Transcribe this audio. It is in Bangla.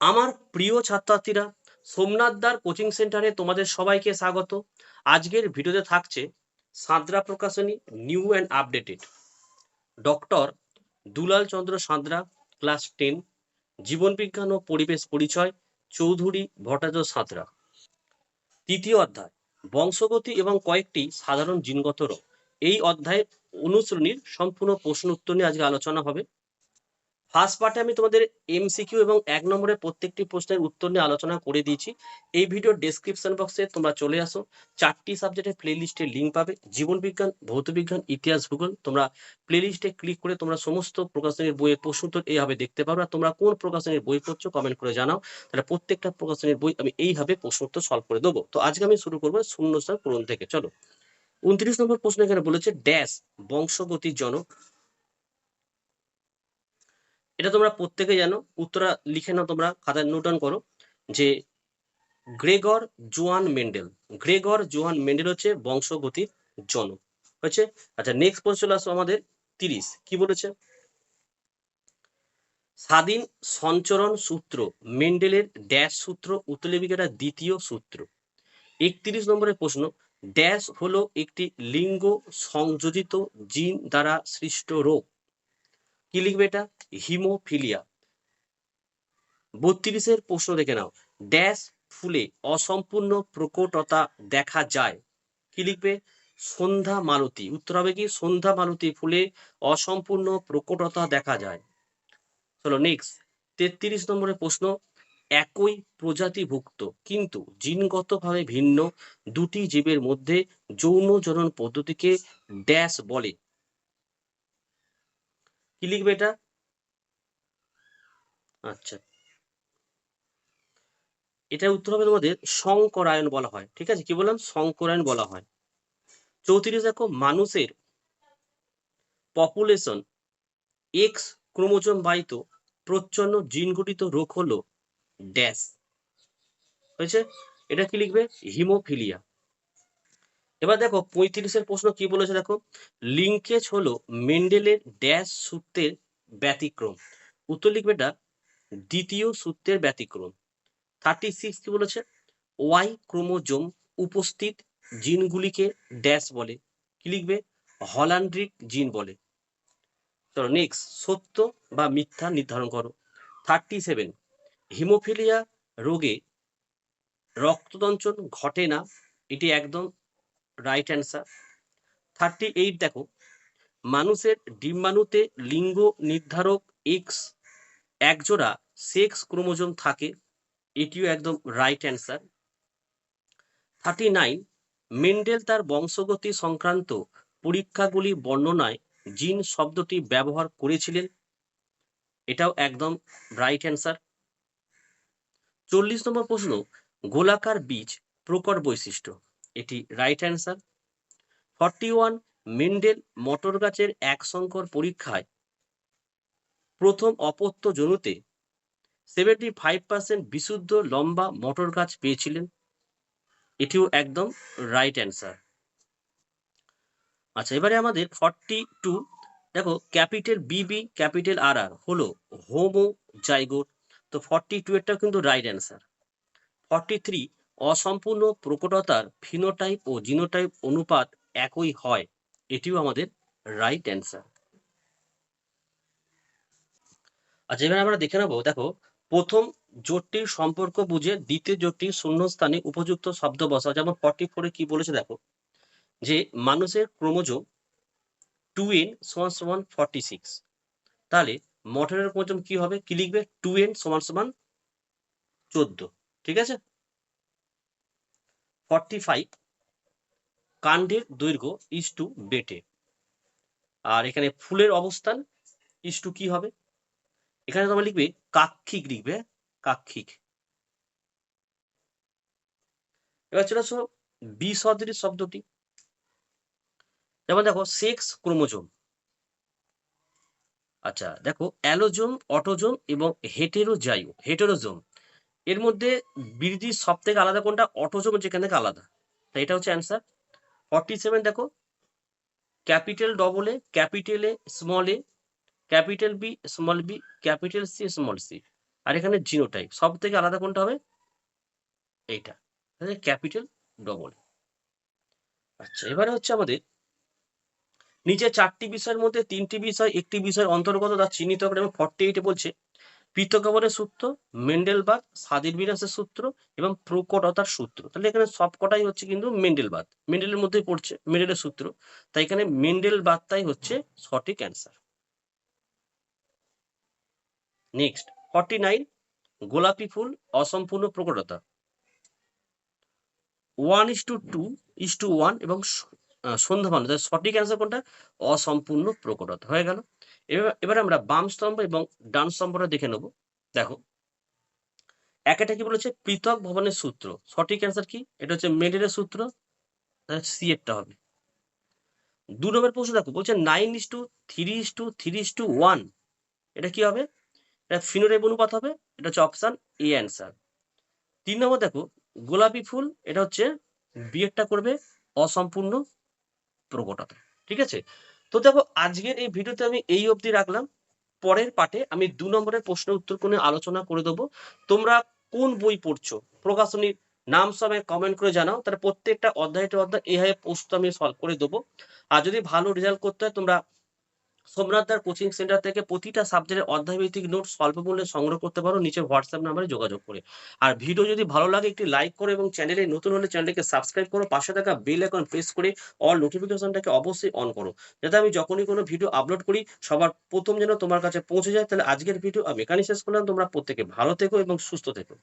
আমার প্রিয় ছাত্রছাত্রীরা সোমনাথদার কোচিং সেন্টারে তোমাদের সবাইকে স্বাগত। আজকের ভিডিওতে থাকছে সাঁতরা প্রকাশনী new and updated. Doctor Dulal Chandra Santra class ten জীবনবিজ্ঞান ও পরিবেশ পরিচয়, চৌধুরী ভট্টাচার্য সাঁতরা তৃতীয় অধ্যায়, বংশগতি এবং কয়েকটি সাধারণ জিনগত রোগ। এই অধ্যায়ের অনুশ্রেণীর সম্পূর্ণ প্রশ্ন উত্তর নিয়ে আজকে আলোচনা হবে। ফার্স্ট পার্টে আমি তোমাদের এমসিকিউ এবং এক নম্বরের প্রত্যেকটি প্রশ্নের উত্তর নিয়ে আলোচনা করে দিয়েছি। এই ভিডিওর ডেসক্রিপশন বক্সে তোমরা চলে আসো। চারটি সাবজেক্টের প্লে লিস্টের লিঙ্ক পাবে। জীবন বিজ্ঞান, ভৌত বিজ্ঞান, ইতিহাস, ভূগোল। তোমরা প্লে লিস্টে ক্লিক করে তোমরা সমস্ত প্রকাশনীর বইয়ের প্রশ্ন উত্তর এইভাবে দেখতে পারো আর তোমরা কোন প্রকাশনীর বই পড়ছো কমেন্ট করে জানাও। তাহলে প্রত্যেকটা প্রকাশনীর বই আমি এইভাবে প্রশ্ন উত্তর সলভ করে দেবো। তো আজকে আমি শুরু করব শূন্যস্থান পূরণ থেকে। চলো। উনত্রিশ নম্বর প্রশ্ন এখানে বলেছে ড্যাশ বংশগতির জনক এটা তোমরা প্রত্যেকে জানো। উত্তরা লিখে নাও তোমরা, খাতায় নোট করো, যে গ্রেগর জোয়ান মেন্ডেল। গ্রেগর জোয়ান মেন্ডেল হচ্ছে বংশগতির জনক। হয়েছে? আচ্ছা নেক্সট প্রশ্ন আসো আমাদের তিরিশ। কি বলেছে? স্বাধীন সঞ্চরণ সূত্র, মেন্ডেলের ড্যাশ সূত্র উত্তরলিপিকাটা দ্বিতীয় সূত্র। একত্রিশ নম্বরের প্রশ্ন, ড্যাশ হলো একটি লিঙ্গ সংযোজিত জিন দ্বারা সৃষ্ট রোগ। কি লিখবে এটা? হিমোফিলিয়া। বত্রিশের প্রশ্ন দেখে নাও। ড্যাশ ফুলে অসম্পূর্ণ প্রকটতা দেখা যায়। কি লিখবে? সন্ধ্যা মালতী। উত্তর হবে কি? সন্ধ্যা মালতী ফুলে অসম্পূর্ণ প্রকটতা দেখা যায়। চলো নেক্সট তেত্রিশ নম্বরের প্রশ্ন। একই প্রজাতিভুক্ত, কিন্তু জিনগতভাবে ভিন্ন দুটি জীবের মধ্যে যৌন জনন পদ্ধতিকে ড্যাশ বলে। কি লিখবে এটা? আচ্ছা। এটা উত্তর হবে তোমাদের শঙ্করায়ন বলা হয়। ঠিক আছে? কি বললাম? শঙ্করায়ন বলা হয়। চৌত্রিশ দেখো, মানুষের পপুলেশন এক্স ক্রোমোজোম বাহিত প্রচ্ছন্ন জিন গঠিত রোগ হলো ড্যাশ। হয়েছে? এটা কি লিখবে? হিমোফিলিয়া। এবার দেখো পঁয়ত্রিশের প্রশ্ন কি বলেছে দেখো? লিঙ্কেজ হলো মেন্ডেলের ড্যাশ সূত্রের ব্যতিক্রম। উত্তর লিখবে এটা, দ্বিতীয় সূত্রের ব্যতিক্রম। থার্টি সিক্স কি বলেছে? ওয়াই ক্রোমোজোম উপস্থিত জিনগুলিকে ড্যাশ বলে। কি লিখবে? হলান্ড্রিক জিন বলে। চলো নেক্সট সত্য বা মিথ্যা নির্ধারণ করো। থার্টি সেভেন হিমোফিলিয়া রোগে রক্তদঞ্চন ঘটে না, এটি একদম রাইট অ্যান্সার থার্টি এইট দেখো, মানুষের ডিম্বাণুতে লিঙ্গ নির্ধারক এক্স একজোড়া সেক্স ক্রোমোজোম থাকে, এটিও একদম right answer thirty nine Mendel তার বংশগতি সংক্রান্ত পরীক্ষাগুলি বর্ণনায় জিন শব্দটি ব্যবহার করেছিলেন, এটাও একদম রাইট অ্যান্সার চল্লিশ নম্বর প্রশ্ন, গোলাকার বীজ প্রকট বৈশিষ্ট্য। এটি right answer forty one Mendel মটর গাছের এক সংকর পরীক্ষায় প্রথম অপত্য জনুতে সেভেন্টি ফাইভ পার্সেন্ট বিশুদ্ধ লম্বা মটর গাছ পেয়েছিলেন। এটিও একদম রাইট অ্যান্সার আচ্ছা এবারে আমাদের ফর্টি টু দেখো capital BB capital R R হলো হোমো জাইগোট তো ফর্টি টু এরটা কিন্তু রাইট অ্যান্সার ফর্টি থ্রি অসম্পূর্ণ প্রকটতার ফিনোটাইপ ও জিনোটাইপ অনুপাত একই হয়। এটিও আমাদের রাইট অ্যান্সার আচ্ছা এবার আমরা দেখে নেব, দেখো, প্রথম জোটটির সম্পর্ক বুঝে দ্বিতীয় জোটটির শূন্যস্থানে উপযুক্ত শব্দ বসা যেমন ফর্টি ফোরে কি বলেছে, দেখো, যে মানুষের ক্রোমোজোম টু এন সমান সমান ফর্টি সিক্স। তাহলে মটরের ক্রোমোজোম কি হবে? কি লিখবে? টু এন সমান সমান চোদ্দ। ঠিক আছে? ফর্টি ফাইভ কাণ্ডের দৈর্ঘ্য ইস টু বেটে আর এখানে ফুলের অবস্থান ইস টু কি হবে? এখানে তোমার লিখবে কাক্ষিক লিখবে কাক্ষিক। এবার চলে আসো বিসদৃশ শব্দটি। যেমন দেখো সেক্স ক্রোমোজোম। আচ্ছা দেখো অ্যালোজোম, অটোজোম এবং হেটেরোজাইও, হেটেরোজোম। এর মধ্যে বৃদ্ধি সব থেকে আলাদা কোনটা? অটোজোম যেখান থেকে আলাদা। তাই এটা হচ্ছে অ্যান্সার ফর্টি সেভেন দেখো। Capital double A capital A small A capital B small B capital C small C আর এখানে জিনোটাইপ সব থেকে আলাদা কোনটা হবে? এইটা। ক্যাপিটাল ডবল আচ্ছা এবারে হচ্ছে আমাদের নিচে চারটি বিষয়ের মধ্যে তিনটি বিষয়, একটি বিষয়ের অন্তর্গত তা চিহ্নিত করে এবং ফর্টি এইটে বলছে। পৃথকবরের সূত্র, মেন্ডেলবাদ, স্বাধীন বিনাশের সূত্র এবং প্রকটতার সূত্র। তাহলে এখানে সব কটাই হচ্ছে কিন্তু মেন্ডেলবাদ। মেন্ডেলের মধ্যেই পড়ছে, মেন্ডেলের সূত্র। তাই এখানে মেন্ডেলবাদটাই হচ্ছে সঠিক অ্যান্সার নেক্সট ফর্টি নাইন গোলাপি ফুল, অসম্পূর্ণ প্রকটতা। One is two two is two one এবং সন্ধ্যা সন্ধ্যাবান সঠিক অ্যান্সার কোনটা? অসম্পূর্ণ প্রকটতা। হয়ে গেল। এবার আমরা বাম স্তম্ভ এবং ডান স্তম্ভটা দেখে নেব। দেখো একটা কি বলেছে? পৃথক ভবনের সূত্র। সঠিক অ্যান্সার কি? এটা হচ্ছে মেডেলের সূত্র। সি এরটা হবে। দু নম্বর প্রশ্ন দেখো, বলছে nine is two three is two three is two one এটা কি হবে? এটা ফিনোরেব অনুপাত হবে। এটা হচ্ছে অপশন এ অ্যান্সার তিন নম্বর দেখো, গোলাপি ফুল, এটা হচ্ছে বিয়েরটা করবে অসম্পূর্ণ প্রকটতা ঠিক আছে? তো দেখো, আজকের এই ভিডিওতে আমি এই অবধি রাখলাম। পরের পাঠে আমি দু নম্বরের প্রশ্ন উত্তর কোনো আলোচনা করে দেবো। তোমরা কোন বই পড়ছো? প্রকাশনীর নাম সবাই কমেন্ট করে জানাও। তাহলে প্রত্যেকটা অধ্যায়টা অধ্যায় এইভাবে প্রশ্ন আমি সলভ করে দেবো। আর যদি ভালো রেজাল্ট করতে হয়, তোমরা সোমনাথদার কোচিং সেন্টার থেকে প্রতিটা সাবজেক্টের অধ্যায়ভিত্তিক নোট স্বল্প মূল্যে সংগ্রহ করতে পারো। নিচে হোয়াটসঅ্যাপ নাম্বারে যোগাযোগ করে। আর ভিডিও যদি ভালো লাগে, একটি লাইক করো এবং চ্যানেলে নতুন হলে চ্যানেলটিকে সাবস্ক্রাইব করো। পাশে থাকা বেল আইকন প্রেস করে অল নোটিফিকেশনটাকে অবশ্যই অন করো। যাতে আমি যখনই কোনো ভিডিও আপলোড করি, সবার প্রথম যেন তোমার কাছে পৌঁছে যায়। তাহলে আজকের ভিডিও আমি এখানে শেষ করলাম। তোমরা প্রত্যেকে ভালো থেকো এবং সুস্থ থেকো।